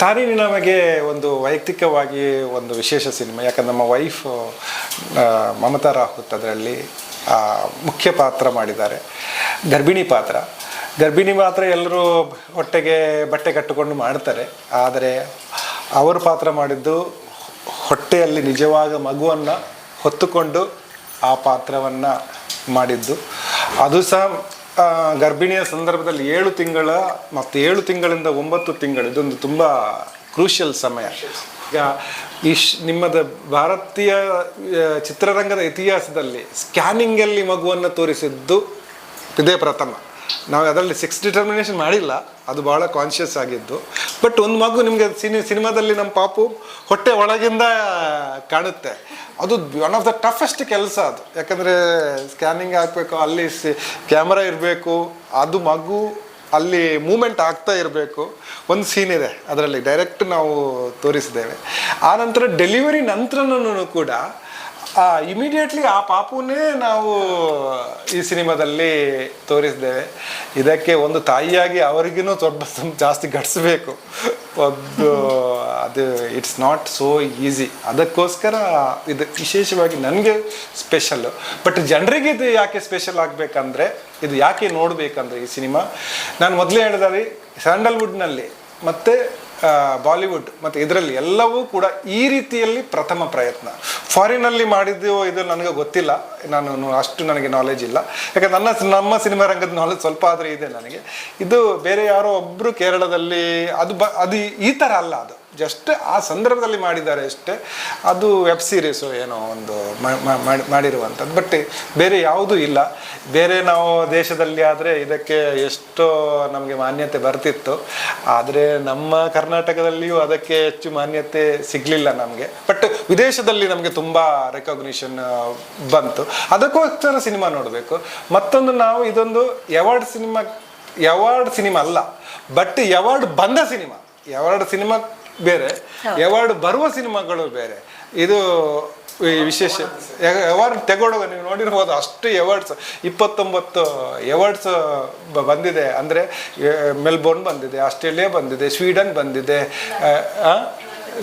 ತಾರಿಣಿ ನಮಗೆ ಒಂದು ವೈಯಕ್ತಿಕವಾಗಿ ಒಂದು ವಿಶೇಷ ಸಿನಿಮಾ, ಯಾಕಂದ್ರೆ ನಮ್ಮ ವೈಫ್ ಮಮತಾ ರಾಹುತ್ ಅದರಲ್ಲಿ ಮುಖ್ಯ ಪಾತ್ರ ಮಾಡಿದ್ದಾರೆ. ಗರ್ಭಿಣಿ ಪಾತ್ರ. ಗರ್ಭಿಣಿ ಪಾತ್ರ ಎಲ್ಲರೂ ಹೊಟ್ಟೆಗೆ ಬಟ್ಟೆ ಕಟ್ಟಿಕೊಂಡು ಮಾಡ್ತಾರೆ. ಆದರೆ ಅವರು ಪಾತ್ರ ಮಾಡಿದ್ದು ಹೊಟ್ಟೆಯಲ್ಲಿ ನಿಜವಾದ ಮಗುವನ್ನು ಹೊತ್ತುಕೊಂಡು ಆ ಪಾತ್ರವನ್ನು ಮಾಡಿದ್ದು. ಅದು ಸಹ ಗರ್ಭಿಣಿಯ ಸಂದರ್ಭದಲ್ಲಿ ಏಳು ತಿಂಗಳ ಮತ್ತು ಏಳು ತಿಂಗಳಿಂದ ಒಂಬತ್ತು ತಿಂಗಳು. ಇದೊಂದು ತುಂಬ ಕ್ರೂಷಿಯಲ್ ಸಮಯ. ಈಗ ಇಶ್ ನಿಮ್ಮದ ಭಾರತೀಯ ಚಿತ್ರರಂಗದ ಇತಿಹಾಸದಲ್ಲಿ ಸ್ಕ್ಯಾನಿಂಗಲ್ಲಿ ಮಗುವನ್ನು ತೋರಿಸಿದ್ದು ಇದೇ ಪ್ರಥಮ. ನಾವು ಅದರಲ್ಲಿ ಸಿಕ್ಸ್ ಡಿಟರ್ಮಿನೇಷನ್ ಮಾಡಿಲ್ಲ, ಅದು ಭಾಳ ಕಾನ್ಷಿಯಸ್ ಆಗಿದ್ದು. ಬಟ್ ಒಂದು ಮಗು ನಿಮಗೆ ಸಿನಿ ಸಿನಿಮಾದಲ್ಲಿ ನಮ್ಮ ಪಾಪು ಹೊಟ್ಟೆ ಒಳಗಿಂದ ಕಾಣುತ್ತೆ. ಅದು ಒನ್ ಆಫ್ ದ ಟಫೆಸ್ಟ್ ಕೆಲಸ ಅದು. ಯಾಕಂದರೆ ಸ್ಕ್ಯಾನಿಂಗ್ ಹಾಕಬೇಕು, ಅಲ್ಲಿ ಸಿ ಕ್ಯಾಮ್ರಾ ಇರಬೇಕು, ಅದು ಮಗು ಅಲ್ಲಿ ಮೂಮೆಂಟ್ ಆಗ್ತಾ ಇರಬೇಕು. ಒಂದು ಸೀನ್ ಇದೆ ಅದರಲ್ಲಿ ಡೈರೆಕ್ಟ್ ನಾವು ತೋರಿಸಿದ್ದೇವೆ. ಆ ನಂತರ ಡೆಲಿವರಿ ನಂತರನೂ ಕೂಡ ಇಮಿಡಿಯೇಟ್ಲಿ ಆ ಪಾಪುನೇ ನಾವು ಈ ಸಿನಿಮಾದಲ್ಲಿ ತೋರಿಸಿದ್ದೇವೆ. ಇದಕ್ಕೆ ಒಂದು ತಾಯಿಯಾಗಿ ಅವರಿಗೂ ಸ್ವಲ್ಪ ಜಾಸ್ತಿ ಘಟಿಸ್ಬೇಕು. ಒಂದು, ಅದು ಇಟ್ಸ್ ನಾಟ್ ಸೋ ಈಸಿ ಅದಕ್ಕೋಸ್ಕರ ಇದು ವಿಶೇಷವಾಗಿ ನನಗೆ ಸ್ಪೆಷಲ್ಲು ಬಟ್ ಜನರಿಗೆ ಇದು ಯಾಕೆ ಸ್ಪೆಷಲ್ ಆಗಬೇಕಂದ್ರೆ, ಇದು ಯಾಕೆ ನೋಡಬೇಕಂದ್ರೆ ಈ ಸಿನಿಮಾ? ನಾನು ಮೊದಲೇ ಹೇಳಿದಾರೆ ಸ್ಯಾಂಡಲ್ವುಡ್ನಲ್ಲಿ ಮತ್ತು ಬಾಲಿವುಡ್ ಮತ್ತು ಇದರಲ್ಲಿ ಎಲ್ಲವೂ ಕೂಡ ಈ ರೀತಿಯಲ್ಲಿ ಪ್ರಥಮ ಪ್ರಯತ್ನ. ಫಾರಿನಲ್ಲಿ ಮಾಡಿದ್ದು ಇದು ನನಗೆ ಗೊತ್ತಿಲ್ಲ. ನಾನು ಅಷ್ಟು ನನಗೆ ನಾಲೆಜ್ ಇಲ್ಲ. ಯಾಕಂದ್ರೆ ನನ್ನ ನಮ್ಮ ಸಿನಿಮಾ ರಂಗದ ನಾಲೆಜ್ ಸ್ವಲ್ಪ ಆದರೆ ಇದೆ ನನಗೆ. ಇದು ಬೇರೆ ಯಾರೋ ಒಬ್ಬರು ಕೇರಳದಲ್ಲಿ ಅದು ಬ ಅದು ಈ ಥರ ಅಲ್ಲ ಅದು. ಜಸ್ಟ್ ಆ ಸಂದರ್ಭದಲ್ಲಿ ಮಾಡಿದ್ದಾರೆ ಅಷ್ಟೇ. ಅದು ವೆಬ್ ಸೀರೀಸು ಏನೋ ಒಂದು ಮಾಡಿರುವಂಥದ್ದು. ಬಟ್ ಬೇರೆ ಯಾವುದೂ ಇಲ್ಲ. ಬೇರೆ ನಾವು ದೇಶದಲ್ಲಿ ಆದರೆ ಇದಕ್ಕೆ ಎಷ್ಟೋ ನಮಗೆ ಮಾನ್ಯತೆ ಬರ್ತಿತ್ತು. ಆದರೆ ನಮ್ಮ ಕರ್ನಾಟಕದಲ್ಲಿಯೂ ಅದಕ್ಕೆ ಹೆಚ್ಚು ಮಾನ್ಯತೆ ಸಿಗಲಿಲ್ಲ ನಮಗೆ. ಬಟ್ ವಿದೇಶದಲ್ಲಿ ನಮಗೆ ತುಂಬ ರೆಕಗ್ನಿಷನ್ ಬಂತು. ಅದಕ್ಕೋಸ್ಕರ ಸಿನಿಮಾ ನೋಡಬೇಕು. ಮತ್ತೊಂದು ನಾವು ಇದೊಂದು ಅವಾರ್ಡ್ ಸಿನಿಮಾ ಅವಾರ್ಡ್ ಸಿನಿಮಾ ಅಲ್ಲ ಬಟ್ ಅವಾರ್ಡ್ ಬಂದ ಸಿನಿಮಾ. ಯಾವಾರ್ಡ್ ಸಿನಿಮಾ ಬೇರೆ ಅವಾರ್ಡ್ ಬರುವ ಸಿನಿಮಾಗಳು ಬೇರೆ. ಇದು ಈ ವಿಶೇಷ ಅವಾರ್ಡ್ ತಗೊಳ್ಳುವ ನೀವು ನೋಡಿರ್ಬೋದು ಅಷ್ಟು ಅವಾರ್ಡ್ಸ್ ಇಪ್ಪತ್ತೊಂಬತ್ತು ಅವಾರ್ಡ್ಸ್ ಬಂದಿದೆ. ಅಂದರೆ ಮೆಲ್ಬೋರ್ನ್ ಬಂದಿದೆ ಆಸ್ಟ್ರೇಲಿಯಾ ಬಂದಿದೆ ಸ್ವೀಡನ್ ಬಂದಿದೆ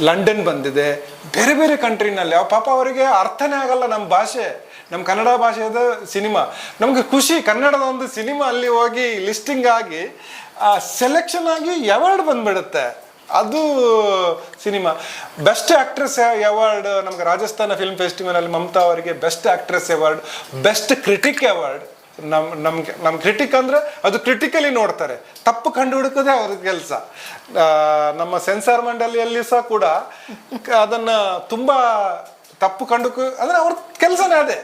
ಲಂಡನ್ ಬಂದಿದೆ. ಬೇರೆ ಬೇರೆ ಕಂಟ್ರಿನಲ್ಲಿ ಪಾಪ ಅವರಿಗೆ ಅರ್ಥನೇ ಆಗಲ್ಲ ನಮ್ಮ ಭಾಷೆ. ನಮ್ಮ ಕನ್ನಡ ಭಾಷೆಯದ ಸಿನಿಮಾ. ನಮಗೆ ಖುಷಿ, ಕನ್ನಡದ ಒಂದು ಸಿನಿಮಾ ಅಲ್ಲಿ ಹೋಗಿ ಲಿಸ್ಟಿಂಗ್ ಆಗಿ ಸೆಲೆಕ್ಷನ್ ಆಗಿ ಅವಾರ್ಡ್ ಬಂದ್ಬಿಡುತ್ತೆ. ಅದು ಸಿನಿಮಾ. ಬೆಸ್ಟ್ ಆಕ್ಟ್ರೆಸ್ ಅವಾರ್ಡ್ ನಮ್ಗೆ ರಾಜಸ್ಥಾನ ಫಿಲ್ಮ್ ಫೆಸ್ಟಿವಲ್ ಅಲ್ಲಿ ಮಮತಾ ಅವರಿಗೆ best actress award best critic award ನಮ್, ನಮ್ಗೆ ನಮ್ಮ ಕ್ರಿಟಿಕ್ ಅಂದ್ರೆ ಅದು ಕ್ರಿಟಿಕಲಿ ನೋಡ್ತಾರೆ. ತಪ್ಪು ಕಂಡು ಹುಡುಕೋದೇ ಅವ್ರ ಕೆಲಸ ನಮ್ಮ ಸೆನ್ಸಾರ್ ಮಂಡಳಿಯಲ್ಲಿ ಸಹ ಕೂಡ ಅದನ್ನ ತುಂಬಾ ತಪ್ಪು ಕಂಡು ಅಂದರೆ ಅವ್ರ ಕೆಲಸನೇ ಅದೇ.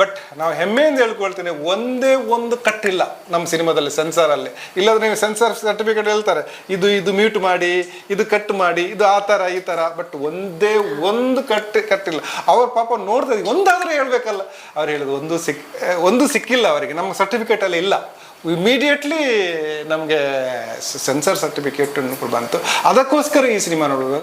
ಬಟ್ ನಾವು ಹೆಮ್ಮೆಯಿಂದ ಹೇಳ್ಕೊಳ್ತೇನೆ, ಒಂದೇ ಒಂದು ಕಟ್ಟಿಲ್ಲ ನಮ್ಮ ಸಿನಿಮಾದಲ್ಲಿ, ಸೆನ್ಸಾರಲ್ಲಿ. ಇಲ್ಲಾಂದ್ರೆ ನೀವು ಸೆನ್ಸಾರ್ ಸರ್ಟಿಫಿಕೇಟ್ ಹೇಳ್ತಾರೆ, ಇದು ಇದು ಮ್ಯೂಟ್ ಮಾಡಿ, ಇದು ಕಟ್ ಮಾಡಿ, ಇದು ಆ ಥರ ಈ ಥರ ಬಟ್ ಒಂದೇ ಒಂದು ಕಟ್ ಕಟ್ಟಿಲ್ಲ. ಅವ್ರ ಪಾಪ ನೋಡ್ತಾರೆ ಒಂದಾದರೂ ಹೇಳಬೇಕಲ್ಲ. ಅವ್ರು ಹೇಳೋದು ಒಂದು ಸಿಕ್, ಒಂದು ಸಿಕ್ಕಿಲ್ಲ ಅವರಿಗೆ, ನಮ್ಮ ಸರ್ಟಿಫಿಕೇಟಲ್ಲಿ ಇಲ್ಲ. ಇಮಿಡಿಯೇಟ್ಲಿ ನಮಗೆ ಸೆನ್ಸರ್ ಸರ್ಟಿಫಿಕೇಟ್ ಬಂತು. ಅದಕ್ಕೋಸ್ಕರ ಈ ಸಿನಿಮಾ ನೋಡೋದು.